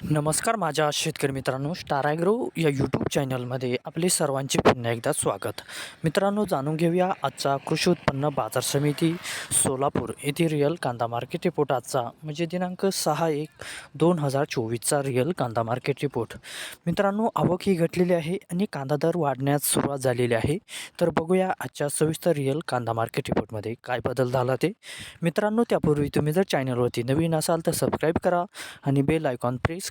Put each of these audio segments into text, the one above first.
नमस्कार माझ्या शेतकरी मित्रांनो स्टारायग्रो या यूट्यूब चॅनलमध्ये आपले सर्वांचे पुन्हा एकदा स्वागत. मित्रांनो जाणून घेऊया आजचा कृषी उत्पन्न बाजार समिती सोलापूर येथे रिअल कांदा मार्केट रिपोर्ट आजचा म्हणजे दिनांक सहा एक दोन हजार चोवीसचा रिअल कांदा मार्केट रिपोर्ट मित्रांनो आवक ही घटलेली आहे आणि कांदा दर वाढण्यास सुरुवात झालेली आहे. तर बघूया आजच्या सविस्तर रिअल कांदा मार्केट रिपोर्टमध्ये काय बदल झाला ते. मित्रांनो त्यापूर्वी तुम्ही जर चॅनलवरती नवीन असाल तर सबस्क्राईब करा आणि बेल आयकॉन प्रेस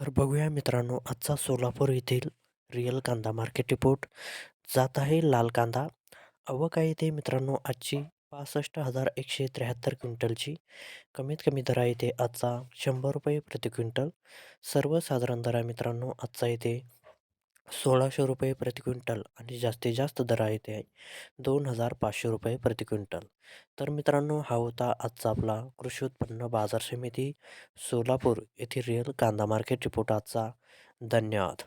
तर बघूया मित्रांनो आजचा सोलापूर येथील रिअल कांदा मार्केट रिपोर्ट जात आहे लाल कांदा. आवक आहे ते मित्रांनो आजची पासष्ट हजार एकशे त्र्याहत्तर क्विंटलची. कमीत कमी दर आहे ते आजचा शंभर रुपये प्रति क्विंटल. सर्वसाधारण दरा मित्रांनो आजचा येते सोळाशे रुपये प्रति क्विंटल आणि जास्तीत जास्त दर आहे ते दोन हजार पाचशे रुपये प्रति क्विंटल. तर मित्रांनो हा होता आजचा आपला कृषी उत्पन्न बाजार समिती सोलापूर येथील रिअल कांदा मार्केट रिपोर्ट आजचा. धन्यवाद.